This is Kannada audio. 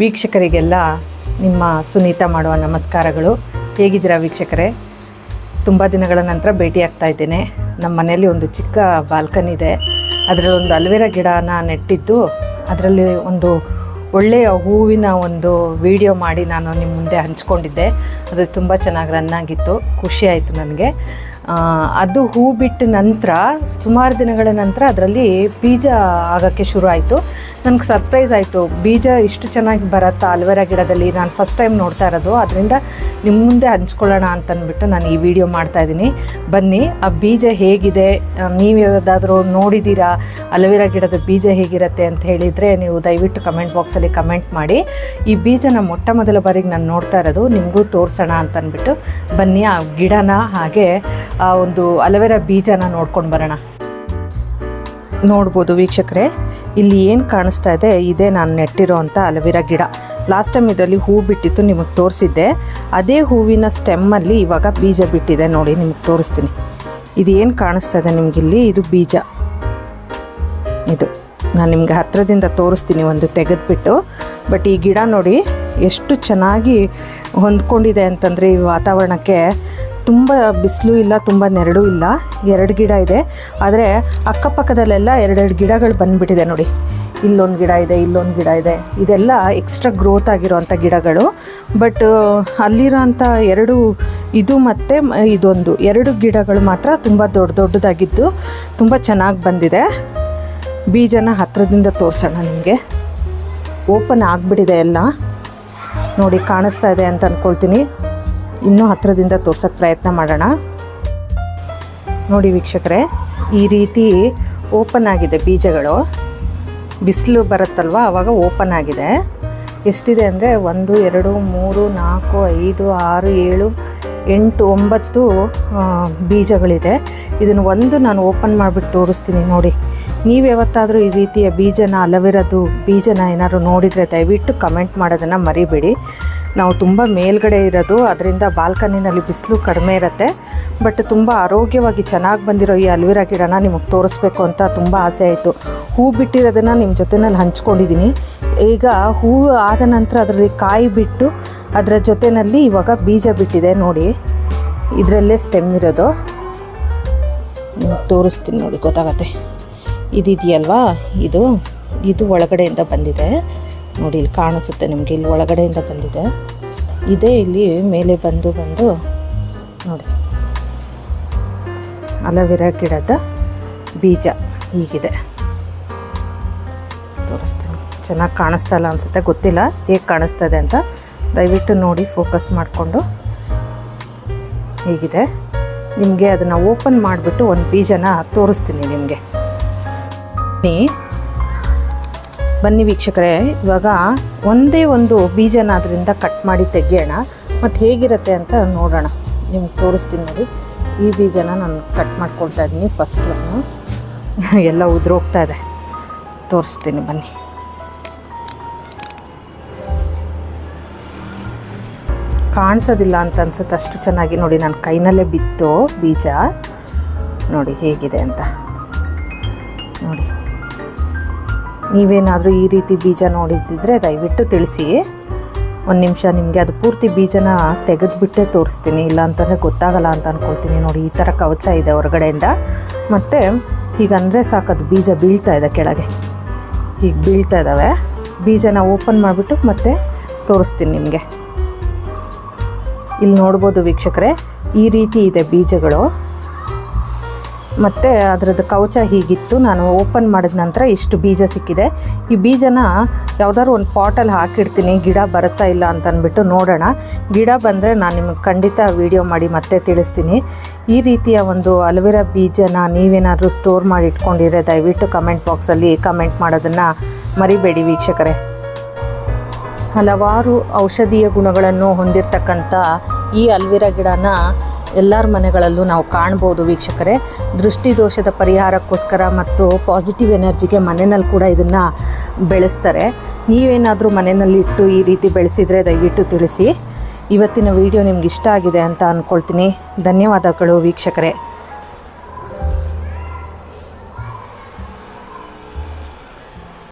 ವೀಕ್ಷಕರಿಗೆಲ್ಲ ನಿಮ್ಮ ಸುನೀತಾ ಮಾಡುವ ನಮಸ್ಕಾರಗಳು. ಹೇಗಿದ್ದೀರಾ ವೀಕ್ಷಕರೇ? ತುಂಬ ದಿನಗಳ ನಂತರ ಭೇಟಿ ಆಗ್ತಾ ಇದ್ದೇನೆ. ನಮ್ಮ ಮನೆಯಲ್ಲಿ ಒಂದು ಚಿಕ್ಕ ಬಾಲ್ಕನಿ ಇದೆ. ಅದರಲ್ಲಿ ಒಂದು ಅಲ್ವೇರಾ ಗಿಡನ ನೆಟ್ಟಿದ್ದು ಅದರಲ್ಲಿ ಒಂದು ಒಳ್ಳೆಯ ಹೂವಿನ ಒಂದು ವಿಡಿಯೋ ಮಾಡಿ ನಾನು ನಿಮ್ಮ ಮುಂದೆ ಹಂಚ್ಕೊಂಡಿದ್ದೆ. ಅದು ತುಂಬ ಚೆನ್ನಾಗಿ ರನ್ ಆಗಿತ್ತು. ಖುಷಿ ಆಯಿತು ನನಗೆ. ಅದು ಹೂ ಬಿಟ್ಟ ನಂತರ, ಸುಮಾರು ದಿನಗಳ ನಂತರ ಅದರಲ್ಲಿ ಬೀಜ ಆಗೋಕ್ಕೆ ಶುರು ಆಯಿತು. ನನಗೆ ಸರ್ಪ್ರೈಸ್ ಆಯಿತು. ಬೀಜ ಇಷ್ಟು ಚೆನ್ನಾಗಿ ಬರುತ್ತಾ? ಅಲ್ವೆರಾ ಗಿಡದಲ್ಲಿ? ನಾನು ಫಸ್ಟ್ ಟೈಮ್ ನೋಡ್ತಾ ಇರೋದು. ಅದರಿಂದ ನಿಮ್ಮ ಮುಂದೆ ಹಂಚ್ಕೊಳ್ಳೋಣ ಅಂತಂದ್ಬಿಟ್ಟು ನಾನು ಈ ವಿಡಿಯೋ ಮಾಡ್ತಾ ಇದ್ದೀನಿ. ಬನ್ನಿ, ಆ ಬೀಜ ಹೇಗಿದೆ? ನೀವು ಯಾವುದಾದ್ರೂ ನೋಡಿದ್ದೀರಾ ಅಲ್ವೆರ ಗಿಡದ ಬೀಜ ಹೇಗಿರುತ್ತೆ ಅಂತ ಹೇಳಿದರೆ ನೀವು ದಯವಿಟ್ಟು ಕಮೆಂಟ್ ಬಾಕ್ಸಲ್ಲಿ ಕಮೆಂಟ್ ಮಾಡಿ. ಈ ಬೀಜನ ಮೊಟ್ಟ ಮೊದಲ ಬಾರಿಗೆ ನಾನು ನೋಡ್ತಾ ಇರೋದು, ನಿಮಗೂ ತೋರಿಸೋಣ ಅಂತಂದ್ಬಿಟ್ಟು ಬನ್ನಿ, ಆ ಗಿಡನ ಹಾಗೆ ಆ ಒಂದು ಅಲವೆರಾ ಬೀಜನ ನೋಡ್ಕೊಂಡು ಬರೋಣ. ನೋಡ್ಬೋದು ವೀಕ್ಷಕರೇ, ಇಲ್ಲಿ ಏನು ಕಾಣಿಸ್ತಾ ಇದೆ? ಇದೇ ನಾನು ನೆಟ್ಟಿರೋ ಅಂಥ ಅಲೋವೆರಾ ಗಿಡ. ಲಾಸ್ಟ್ ಟೈಮ್ ಇದರಲ್ಲಿ ಹೂ ಬಿಟ್ಟಿತ್ತು, ನಿಮಗೆ ತೋರಿಸಿದ್ದೆ. ಅದೇ ಹೂವಿನ ಸ್ಟೆಮ್ಮಲ್ಲಿ ಇವಾಗ ಬೀಜ ಬಿಟ್ಟಿದೆ ನೋಡಿ, ನಿಮಗೆ ತೋರಿಸ್ತೀನಿ. ಇದು ಏನು ಕಾಣಿಸ್ತಾ ಇದೆ ನಿಮಗಿಲ್ಲಿ? ಇದು ಬೀಜ. ಇದು ನಾನು ನಿಮಗೆ ಹತ್ತಿರದಿಂದ ತೋರಿಸ್ತೀನಿ ಒಂದು ತೆಗೆದುಬಿಟ್ಟು. ಬಟ್ ಈ ಗಿಡ ನೋಡಿ ಎಷ್ಟು ಚೆನ್ನಾಗಿ ಹೊಂದ್ಕೊಂಡಿದೆ ಅಂತಂದರೆ ಈ ವಾತಾವರಣಕ್ಕೆ ತುಂಬ ಬಿಸಿಲು ಇಲ್ಲ, ತುಂಬ ನೆರಳು ಇಲ್ಲ. ಎರಡು ಗಿಡ ಇದೆ. ಆದರೆ ಅಕ್ಕಪಕ್ಕದಲ್ಲೆಲ್ಲ ಎರಡೆರಡು ಗಿಡಗಳು ಬಂದುಬಿಟ್ಟಿದೆ ನೋಡಿ. ಇಲ್ಲೊಂದು ಗಿಡ ಇದೆ, ಇಲ್ಲೊಂದು ಗಿಡ ಇದೆ. ಇದೆಲ್ಲ ಎಕ್ಸ್ಟ್ರಾ ಗ್ರೋತ್ ಆಗಿರೋವಂಥ ಗಿಡಗಳು. ಬಟ್ ಅಲ್ಲಿರೋಂಥ ಎರಡು, ಇದು ಮತ್ತು ಇದೊಂದು. ಎರಡು ಗಿಡಗಳು ಮಾತ್ರ ತುಂಬ ದೊಡ್ಡ ದೊಡ್ಡದಾಗಿದ್ದು ತುಂಬ ಚೆನ್ನಾಗಿ ಬಂದಿದೆ. ಬೀಜನ ಹತ್ತಿರದಿಂದ ತೋರಿಸೋಣ ನಿಮಗೆ. ಓಪನ್ ಆಗಿಬಿಟ್ಟಿದೆ ಎಲ್ಲ. ನೋಡಿ, ಕಾಣಿಸ್ತಾ ಇದೆ ಅಂತ ಅಂದ್ಕೊಳ್ತೀನಿ ಇನ್ನೂ ಹತ್ತಿರದಿಂದ ತೋರ್ಸೋಕ್ಕೆ ಪ್ರಯತ್ನ ಮಾಡೋಣ. ನೋಡಿ ವೀಕ್ಷಕರೇ, ಈ ರೀತಿ ಓಪನ್ ಆಗಿದೆ ಬೀಜಗಳು. ಬಿಸಿಲು ಬರುತ್ತಲ್ವ? ಆವಾಗ ಓಪನ್ ಆಗಿದೆ. ಎಷ್ಟಿದೆ ಅಂದರೆ ಒಂದು, ಎರಡು, ಮೂರು, ನಾಲ್ಕು, ಐದು, ಆರು, ಏಳು, ಎಂಟು, ಒಂಬತ್ತು ಬೀಜಗಳಿದೆ. ಇದನ್ನು ಒಂದು ನಾನು ಓಪನ್ ಮಾಡಿಬಿಟ್ಟು ತೋರಿಸ್ತೀನಿ ನೋಡಿ. ನೀವು ಯಾವತ್ತಾದರೂ ಈ ರೀತಿಯ ಬೀಜನ ಅಲವೆರದು ಬೀಜನ ಏನಾದ್ರು ನೋಡಿದರೆ ದಯವಿಟ್ಟು ಕಮೆಂಟ್ ಮಾಡೋದನ್ನು ಮರಿಬೇಡಿ. ನಾವು ತುಂಬ ಮೇಲ್ಗಡೆ ಇರೋದು, ಅದರಿಂದ ಬಾಲ್ಕನಿನಲ್ಲಿ ಬಿಸಿಲು ಕಡಿಮೆ ಇರುತ್ತೆ. ಬಟ್ ತುಂಬ ಆರೋಗ್ಯವಾಗಿ ಚೆನ್ನಾಗಿ ಬಂದಿರೋ ಈ ಅಲ್ವಿರಾ ಗಿಡನ ನಿಮಗೆ ತೋರಿಸ್ಬೇಕು ಅಂತ ತುಂಬ ಆಸೆ ಆಯಿತು. ಹೂ ಬಿಟ್ಟಿರೋದನ್ನು ನಿಮ್ಮ ಜೊತೆನಲ್ಲಿ ಹಂಚ್ಕೊಂಡಿದ್ದೀನಿ ಈಗ ಹೂ ಆದ ನಂತರ ಅದರಲ್ಲಿ ಕಾಯಿ ಬಿಟ್ಟು ಅದರ ಜೊತೆಯಲ್ಲಿ ಇವಾಗ ಬೀಜ ಬಿಟ್ಟಿದೆ ನೋಡಿ. ಇದರಲ್ಲೇ ಸ್ಟೆಮ್ ಇರೋದು. ತೋರಿಸ್ತೀನಿ ನೋಡಿ, ಗೊತ್ತಾಗತ್ತೆ. ಇದಿದೆಯಲ್ವಾ? ಇದು ಇದು ಒಳಗಡೆಯಿಂದ ಬಂದಿದೆ. ನೋಡಿ, ಇಲ್ಲಿ ಕಾಣಿಸುತ್ತೆ ನಿಮಗೆ, ಇಲ್ಲಿ ಒಳಗಡೆಯಿಂದ ಬಂದಿದೆ. ಇದೇ ಇಲ್ಲಿ ಮೇಲೆ ಬಂದು ಬಂದು, ನೋಡಿ. ಅಲೋವೆರಾ ಗಿಡದ ಬೀಜ ಹೀಗಿದೆ. ತೋರಿಸ್ತೀನಿ. ಚೆನ್ನಾಗಿ ಕಾಣಿಸ್ತಾ ಇಲ್ಲ ಅನಿಸುತ್ತೆ, ಗೊತ್ತಿಲ್ಲ ಹೇಗೆ ಕಾಣಿಸ್ತದೆ ಅಂತ. ದಯವಿಟ್ಟು ನೋಡಿ, ಫೋಕಸ್ ಮಾಡಿಕೊಂಡು. ಹೀಗಿದೆ. ನಿಮಗೆ ಅದನ್ನು ಓಪನ್ ಮಾಡಿಬಿಟ್ಟು ಒಂದು ಬೀಜನ ತೋರಿಸ್ತೀನಿ ನಿಮಗೆ. ಬನ್ನಿ ಬನ್ನಿ ವೀಕ್ಷಕರೇ, ಇವಾಗ ಒಂದೇ ಒಂದು ಬೀಜನ ಅದರಿಂದ ಕಟ್ ಮಾಡಿ ತೆಗೆಯೋಣ. ಮತ್ತು ಹೇಗಿರುತ್ತೆ ಅಂತ ನೋಡೋಣ. ನಿಮ್ಗೆ ತೋರಿಸ್ತೀನಿ ನೋಡಿ. ಈ ಬೀಜನ ನಾನು ಕಟ್ ಮಾಡ್ಕೊಳ್ತಾ ಇದ್ದೀನಿ ಫಸ್ಟ್ ಒನ್ನು ಎಲ್ಲ ಉದುರೋಗ್ತಾ ಇದೆ. ತೋರಿಸ್ತೀನಿ ಬನ್ನಿ. ಕಾಣಿಸೋದಿಲ್ಲ ಅಂತ ಅನ್ಸುತ್ತೆ. ಅಷ್ಟು ಚೆನ್ನಾಗಿ ನೋಡಿ, ನಾನು ಕೈನಲ್ಲೇ ಬಿತ್ತು ಬೀಜ. ನೋಡಿ ಹೇಗಿದೆ ಅಂತ. ನೋಡಿ. ನೀವೇನಾದರೂ ಈ ರೀತಿ ಬೀಜ ನೋಡಿದ್ದಿದ್ರೆ ದಯವಿಟ್ಟು ತಿಳಿಸಿ. ಒಂದು ನಿಮಿಷ ನಿಮಗೆ ಅದು ಪೂರ್ತಿ ಬೀಜನ ತೆಗೆದುಬಿಟ್ಟೆ ತೋರಿಸ್ತೀನಿ. ಇಲ್ಲ ಅಂತಂದರೆ ಗೊತ್ತಾಗಲ್ಲ ಅಂತ ಅಂದ್ಕೊಳ್ತೀನಿ ನೋಡಿ, ಈ ಥರ ಕವಚ ಇದೆ ಹೊರಗಡೆಯಿಂದ. ಮತ್ತು ಹೀಗಂದರೆ ಅದು ಬೀಜ ಬೀಳ್ತಾ ಇದೆ ಕೆಳಗೆ. ಹೀಗೆ ಬೀಳ್ತಾ ಇದ್ದಾವೆ ಬೀಜನ ಓಪನ್ ಮಾಡಿಬಿಟ್ಟು ಮತ್ತೆ ತೋರಿಸ್ತೀನಿ ನಿಮಗೆ. ಇಲ್ಲಿ ನೋಡ್ಬೋದು ವೀಕ್ಷಕರೇ, ಈ ರೀತಿ ಇದೆ ಬೀಜಗಳು. ಮತ್ತು ಅದರದ್ದು ಕವಚ ಹೀಗಿತ್ತು. ನಾನು ಓಪನ್ ಮಾಡಿದ ನಂತರ ಇಷ್ಟು ಬೀಜ ಸಿಕ್ಕಿದೆ. ಈ ಬೀಜನ ಯಾವುದಾದ್ರು ಒಂದು ಪಾಟಲ್ಲಿ ಹಾಕಿಡ್ತೀನಿ. ಗಿಡ ಬರುತ್ತಾ ಇಲ್ಲ ಅಂತ ಅಂದ್ಬಿಟ್ಟು ನೋಡೋಣ. ಗಿಡ ಬಂದರೆ ನಾನು ನಿಮಗೆ ಖಂಡಿತ ವೀಡಿಯೋ ಮಾಡಿ ಮತ್ತೆ ತಿಳಿಸ್ತೀನಿ. ಈ ರೀತಿಯ ಒಂದು ಅಲೋವೆರಾ ಬೀಜನ ನೀವೇನಾದರೂ ಸ್ಟೋರ್ ಮಾಡಿ ಇಟ್ಕೊಂಡಿದ್ರೆ ದಯವಿಟ್ಟು ಕಮೆಂಟ್ ಬಾಕ್ಸಲ್ಲಿ ಕಮೆಂಟ್ ಮಾಡೋದನ್ನು ಮರಿಬೇಡಿ ವೀಕ್ಷಕರೇ. ಹಲವಾರು ಔಷಧೀಯ ಗುಣಗಳನ್ನು ಹೊಂದಿರತಕ್ಕಂಥ ಈ ಅಲ್ವಿರಾ ಗಿಡನ ಎಲ್ಲರ ಮನೆಗಳಲ್ಲೂ ನಾವು ಕಾಣ್ಬೋದು ವೀಕ್ಷಕರೇ. ದೃಷ್ಟಿದೋಷದ ಪರಿಹಾರಕ್ಕೋಸ್ಕರ ಮತ್ತು ಪಾಸಿಟಿವ್ ಎನರ್ಜಿಗೆ ಮನೆಯಲ್ಲಿ ಕೂಡ ಇದನ್ನು ಬೆಳೆಸ್ತಾರೆ. ನೀವೇನಾದರೂ ಮನೆಯಲ್ಲಿ ಇಟ್ಟು ಈ ರೀತಿ ಬೆಳೆಸಿದರೆ ದಯವಿಟ್ಟು ತಿಳಿಸಿ. ಇವತ್ತಿನ ವಿಡಿಯೋ ನಿಮ್ಗೆ ಇಷ್ಟ ಆಗಿದೆ ಅಂತ ಅಂದ್ಕೊಳ್ತೀನಿ ಧನ್ಯವಾದಗಳು ವೀಕ್ಷಕರೇ.